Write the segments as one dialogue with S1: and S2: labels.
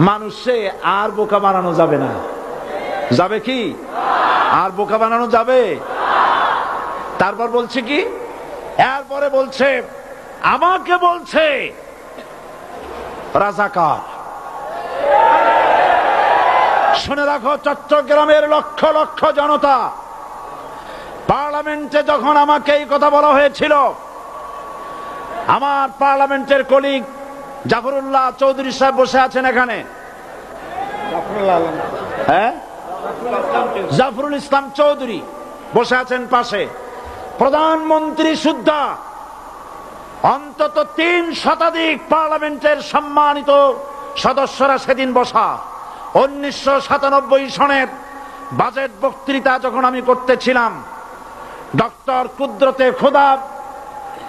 S1: মানুষে আর বোকা বানানো যাবে না। যাবে কি? আর বোকা বানানো যাবে? তারপর বলছে কি? এরপরে বলছে, আমাকে বলছে, রাজাকার। শুনে রাখো, চট্টগ্রামের লক্ষ লক্ষ জনতা, পার্লামেন্টে যখন আমাকে এই কথা বলা হয়েছিল, আমার পার্লামেন্টের কলিগ জাফরুল্লাহ চৌধুরী সাহেব বসে আছেন এখানে। হ্যাঁ? জাফরুল ইসলাম চৌধুরী বসে আছেন পাশে। প্রধানমন্ত্রী সুদ্ধা, অন্তত তিন শতাধিক পার্লামেন্টের সম্মানিত সদস্যরা সেদিন বসা। উনিশশো সাতানব্বই সনের বাজেট বক্তৃতা যখন আমি করতেছিলাম, ডক্টর কুদরতে খোদা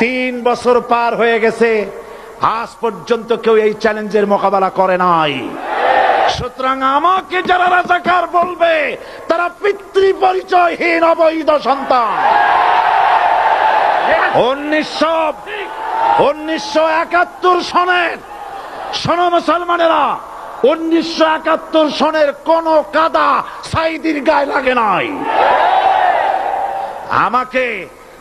S1: তিন বছর পার হয়ে গেছে। আজ পর্যন্ত কেউ এই চ্যালেঞ্জের মোকাবেলা করে নাই। সুতরাং আমাকে যারা রাজাকার বলবে, তারা পিতৃ পরিচয়হীন অবৈধ সন্তান। উনিশশো উনিশশো একাত্তর সনের মুসলমানেরা, উনিশশো একাত্তর সনের কোন কাদা গায়ে লাগে নাই। আমাকে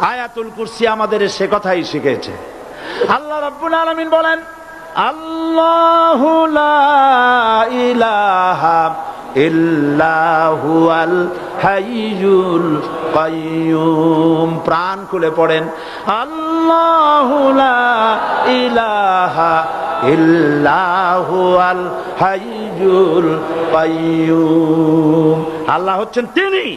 S1: আয়াতুল কুরসি আমাদের সে কথাই শিখেছে। আল্লাহ রাব্বুল আলামিন বলেন, আল্লাহু লা ইলাহা ইল্লাহু আল হাইয়ুল কাইয়ুম। প্রাণ খুলে পড়েন, আল্লাহু লা ইলাহা ইল্লাহু আল হাইয়ুল কাইয়ুম। আল্লাহ হচ্ছেন তিনি।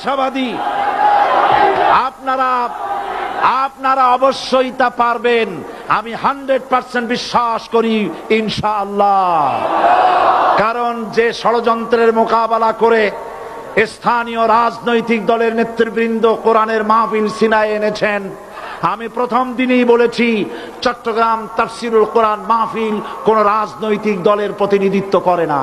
S1: আশাবাদী। আপনারা আপনারা অবশ্যই তা পারবেন। আমি হান্ড্রেড পার্সেন্ট বিশ্বাস করি, ইনশাআল্লাহ। কারণ যে ষড়যন্ত্রের মোকাবেলা করে স্থানীয় রাজনৈতিক দলের নেতৃবৃন্দ কোরআনের মাহফিল সিনায় এনেছেন, আমি প্রথম দিনেই বলেছি, চট্টগ্রাম তাফসিরুল কোরআন মাহফিল কোন রাজনৈতিক দলের প্রতিনিধিত্ব করে না।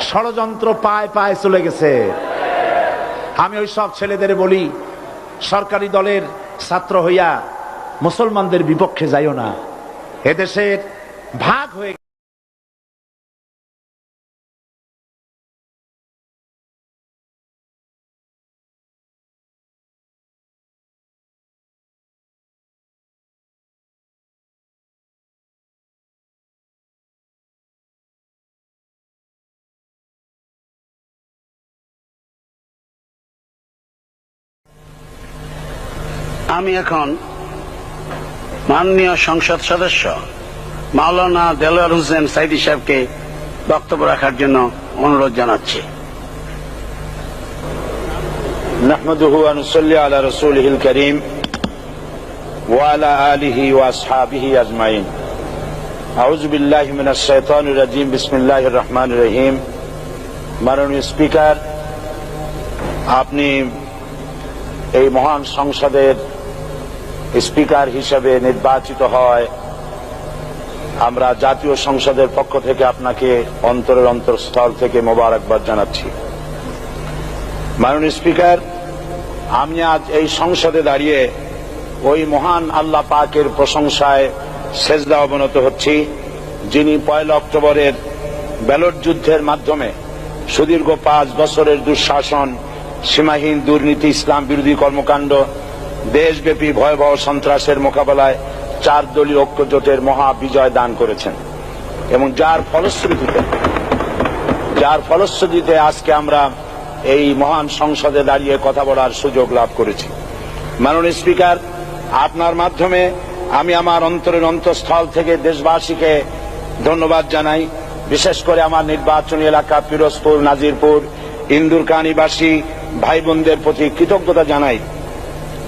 S1: ষড়যন্ত্র পায় পায় চলে গেছে। আমি ওই সব ছেলেদের বলি, সরকারি দলের ছাত্র হইয়া মুসলমানদের বিপক্ষে যাইও না। এদেশের ভাগ
S2: আমি এখন মাননীয় সংসদ সদস্য মাওলানা দেলোয়ার হোসেন সাইদি সাহেবকে বক্তব্য রাখার জন্য অনুরোধ জানাচ্ছি
S3: نحمده ونصلي على رسوله الكريم وعلى آله وأصحابه أجمعين أعوذ بالله من الشيطان الرجيم بسم الله الرحمن الرحيم মাননীয় স্পিকার আপনি এই মহান সংসদের স্পিকার হিসেবে নির্বাচিত হয়। আমরা জাতীয় সংসদের পক্ষ থেকে আপনাকে অন্তরের অন্তরস্থল থেকে মোবারকবাদ জানাচ্ছি। মাননীয় স্পিকার, আমি আজ এই সংসদে দাঁড়িয়ে ওই মহান আল্লাহ পাকের প্রশংসায় সেজদা অবনত হচ্ছি, যিনি পয়লা অক্টোবরের ব্যালট যুদ্ধের মাধ্যমে সুদীর্ঘ পাঁচ বছরের দুঃশাসন, সীমাহীন দুর্নীতি, ইসলাম বিরোধী কর্মকাণ্ড দেশব্যাপী ভয়াবহ সন্ত্রাসের মোকাবেলায় চার দলীয় ঐক্যজোটের মহা বিজয় দান করেছেন। এবং যার ফলশ্রুতিতে যার ফলশ্রুতিতে আজকে আমরা এই মহান সংসদে দাঁড়িয়ে কথা বলার সুযোগ লাভ করেছি। মাননীয় স্পিকার, আপনার মাধ্যমে আমি আমার অন্তরের অন্তঃস্থল থেকে দেশবাসীকে ধন্যবাদ জানাই। বিশেষ করে আমার নির্বাচনী এলাকা পিরোজপুর, নাজিরপুর, ইন্দুরকানিবাসী ভাই বোনদের প্রতি কৃতজ্ঞতা জানাই।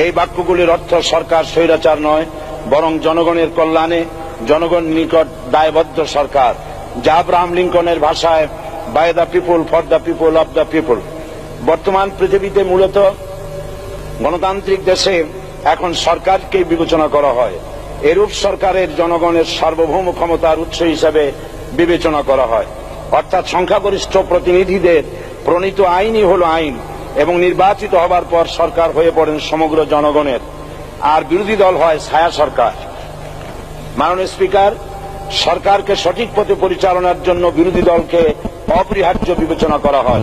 S3: এই বাক্যগুলির অর্থ সরকার স্বৈরাচার নয়, বরং জনগণের কল্যাণে জনগণ নিকট দায়বদ্ধ সরকার, যা আব্রাহাম লিঙ্কনের ভাষায় by the people for the people of the people বর্তমান পৃথিবীতে মূলত গণতান্ত্রিক দেশে এখন সরকারকে বিবেচনা করা হয়। এরূপ সরকারের জনগণের সার্বভৌম ক্ষমতার উৎস হিসেবে বিবেচনা করা হয়। অর্থাৎ সংখ্যাগরিষ্ঠ প্রতিনিধিদের প্রণীত আইনই হল আইন। এবং নির্বাচিত হবার পর সরকার হয়ে পড়েন সমগ্র জনগণের। আর বিরোধী দল হয় ছায়া সরকার। মাননীয় স্পিকার, সরকারকে সঠিক পথে পরিচালনার জন্য বিরোধী দলকে অপরিহার্য বিবেচনা করা হয়।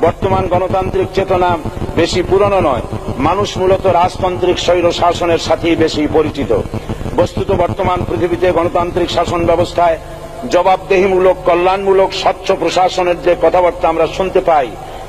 S3: বর্তমান গণতান্ত্রিক চেতনা বেশি পুরনো নয়। মানুষ মূলত রাজতান্ত্রিক স্বৈর শাসনের সাথেই বেশি পরিচিত। বস্তুত বর্তমান পৃথিবীতে গণতান্ত্রিক শাসন ব্যবস্থায় জবাবদেহিমূলক, কল্যাণমূলক, স্বচ্ছ প্রশাসনের যে কথাবার্তা আমরা শুনতে পাই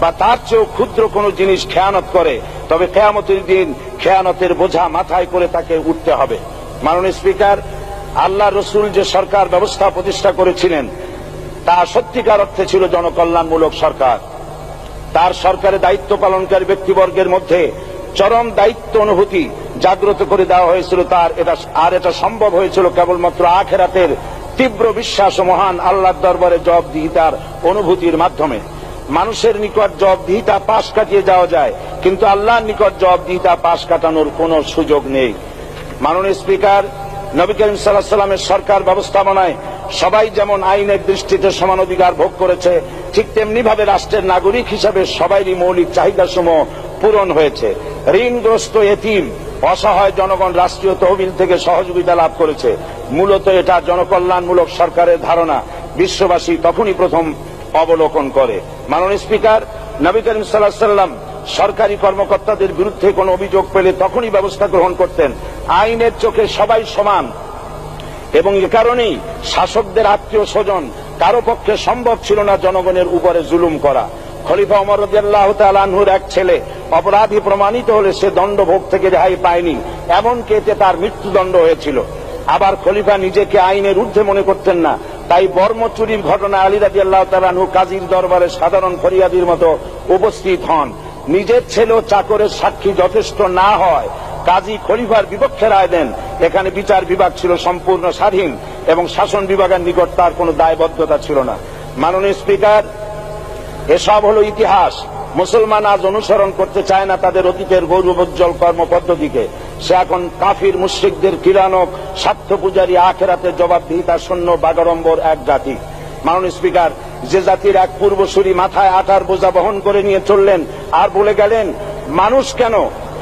S3: বা তার চেয়েও ক্ষুদ্র কোনো জিনিস খেয়ানত করে, তবে কেয়ামতের দিন খেয়ানতের বোঝা মাথায় করে তাকে উঠতে হবে। মাননীয় স্পিকার, আল্লাহ রসুল যে সরকার ব্যবস্থা প্রতিষ্ঠা করেছিলেন, তা সত্যিকার অর্থে ছিল জনকল্যাণমূলক সরকার। তার সরকারের দায়িত্ব পালনকারী ব্যক্তিবর্গের মধ্যে চরম দায়িত্ব অনুভূতি জাগ্রত করে দেওয়া হয়েছিল তার। এটা, আর এটা সম্ভব হয়েছিল কেবলমাত্র আখেরাতের তীব্র বিশ্বাস মহান আল্লাহর দরবারে জবাবদিহিতার অনুভূতির মাধ্যমে। মানুষের নিকট জবাবদিহিতা পাশ কাটিয়ে যাওয়া যায়, কিন্তু আল্লাহর নিকট জবাবদিহিতা পাশ কাটানোর কোনো সুযোগ নেই। মাননীয় স্পিকার, নবী করিম সাল্লাহ সাল্লামের সরকার ব্যবস্থাপনায় সবাই যেমন আইনের দৃষ্টিতে সমান অধিকার ভোগ করেছে, ঠিক তেমনি ভাবে রাষ্ট্রের নাগরিক হিসাবে সবাইরই মৌলিক চাহিদাসমূহ পূরণ হয়েছে। ঋণগ্রস্ত এতিম, অসহায় জনগণ রাষ্ট্রীয় তহবিল থেকে সহযোগিতা লাভ করেছে। মূলত এটা জনকল্যাণমূলক সরকারের ধারণা, বিশ্ববাসী তখনই প্রথম অবলোকন করে। মাননীয় স্পিকার, নবী করিম সাল্লাহ সাল্লাম সরকারি কর্মকর্তাদের বিরুদ্ধে কোনো অভিযোগ পেলে তখনই ব্যবস্থা গ্রহণ করতেন। আইনের চোখে সবাই সমান। এবং এ কারণেই শাসকদের আত্মীয় স্বজন কারও পক্ষে সম্ভব ছিল না জনগণের উপরে জুলুম করা। খলিফা রাদিয়াল্লাহ তাআলাহুর এক ছেলে অপরাধী প্রমাণিত হলে সে দণ্ডভোগ থেকে রেহাই পায়নি, এমনকি এতে তার মৃত্যুদণ্ড হয়েছিল। আবার খলিফা নিজেকে আইনের ঊর্ধ্বে মনে করতেন না তাই বর্ম চুরির ঘটনা আলী রাজি আল্লাহ তালানহু কাজীর দরবারে সাধারণ ফরিয়াদির মতো উপস্থিত হন। নিজের ছেলে চাকরের সাক্ষী যথেষ্ট না হয়। কাজী খলিফার বিপক্ষে রায় দেন। এখানে বিচার বিভাগ ছিল সম্পূর্ণ স্বাধীন এবং শাসন বিভাগের নিকট তার কোনো দায়বদ্ধতা ছিল না। মাননীয় স্পিকার, এসব হলো ইতিহাস। মুসলমান আজ অনুসরণ করতে চায় না তাদের অতীতের গৌরবোজ্জ্বল কর্মপদ্ধতিকে। সে এখন কাফির মুশ্রিকদের কিরানক স্বার্থ পূজারী আখেরাতে জবাবদিহিতা শূন্য বাগাড়ম্বর এক জাতি। মাননীয় স্পিকার, যে জাতির এক পূর্বসূরি মাথায় আটার বোঝা বহন করে নিয়ে চললেন, আর বলে গেলেন, মানুষ কেন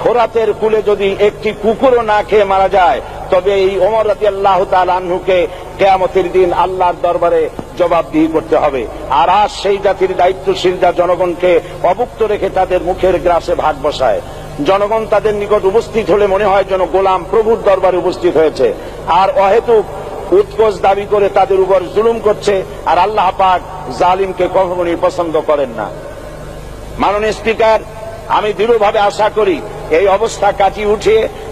S3: ফোরাতের কুলে যদি একটি কুকুরও না খেয়ে মারা যায়, তবে এই ওমর রাজি আল্লাহ আনহুকে কেয়ামতের দিন আল্লাহর দরবারে জবাবদিহি করতে হবে। আর আজ সেই জাতির দায়িত্বশীলরা জনগণকে অভুক্ত রেখে তাদের মুখের গ্রাসে ভাগ বসায়। জনগণ তাদের নিকট উপস্থিত হলে মনে হয় যেন গোলাম প্রভুর দরবারে উপস্থিত হয়েছে। আর অহেতুক উৎকোচ দাবি করে তাদের উপর জুলুম করছে, আর আল্লাহ পাক জালিমকে কখনোই পছন্দ করেন না। মাননীয় স্পিকার, আমি দৃঢ়ভাবে আশা করি এই অবস্থা কাটিয়ে উঠিয়ে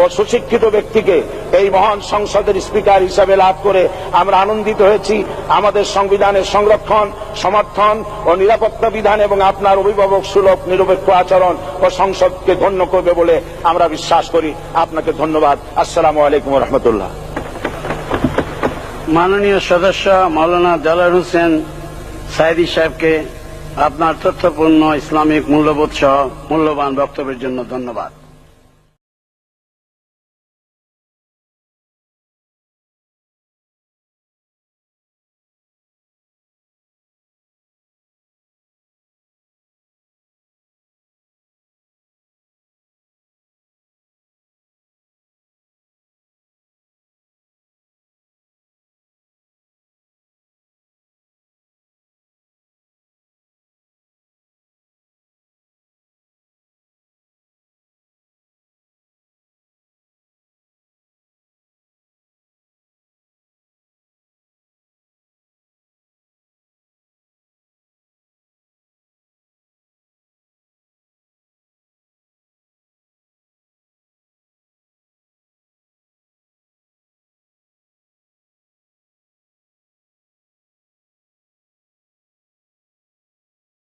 S3: ও সুশিক্ষিত ব্যক্তিকে এই মহান সংসদের স্পিকার হিসাবে লাভ করে আমরা আনন্দিত হয়েছি। আমাদের সংবিধানের সংরক্ষণ, সমর্থন ও নিরাপত্তা বিধান এবং আপনার অভিভাবক সুলভ, নিরপেক্ষ আচরণ ও সংসদকে ধন্য করবে বলে আমরা বিশ্বাস করি। আপনাকে ধন্যবাদ। আসসালামু আলাইকুম রহমতুল্লাহ
S2: মাননীয় সদস্য মাওলানা জালাল হোসেন সাইদি সাহেবকে আপনার তথ্যপূর্ণ ইসলামিক মূল্যবোধ সহ মূল্যবান বক্তব্যের জন্য ধন্যবাদ।